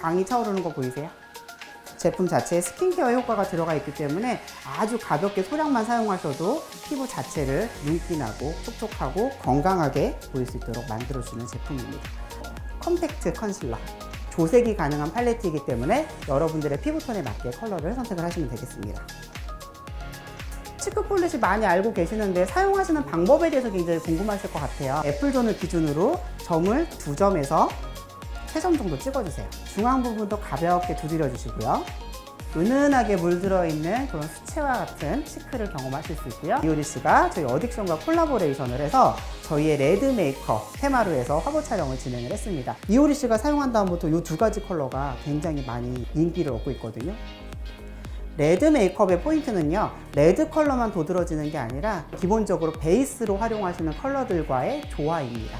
광이 차오르는 거 보이세요? 제품 자체에 스킨케어 효과가 들어가 있기 때문에 아주 가볍게 소량만 사용하셔도 피부 자체를 윤기나고 촉촉하고 건강하게 보일 수 있도록 만들어주는 제품입니다. 컴팩트 컨실러. 조색이 가능한 팔레트이기 때문에 여러분들의 피부톤에 맞게 컬러를 선택을 하시면 되겠습니다. 치크 폴릿이 많이 알고 계시는데 사용하시는 방법에 대해서 굉장히 궁금하실 것 같아요. 애플존을 기준으로 점을 두 점에서 세 점 정도 찍어주세요. 중앙 부분도 가볍게 두드려 주시고요. 은은하게 물들어 있는 그런 수채화 같은 치크를 경험하실 수 있고요. 이효리 씨가 저희 어딕션과 콜라보레이션을 해서 저희의 레드 메이크업 테마로 해서 화보 촬영을 진행을 했습니다. 이효리 씨가 사용한 다음부터 이 두 가지 컬러가 굉장히 많이 인기를 얻고 있거든요. 레드 메이크업의 포인트는요, 레드 컬러만 도드러지는 게 아니라 기본적으로 베이스로 활용하시는 컬러들과의 조화입니다.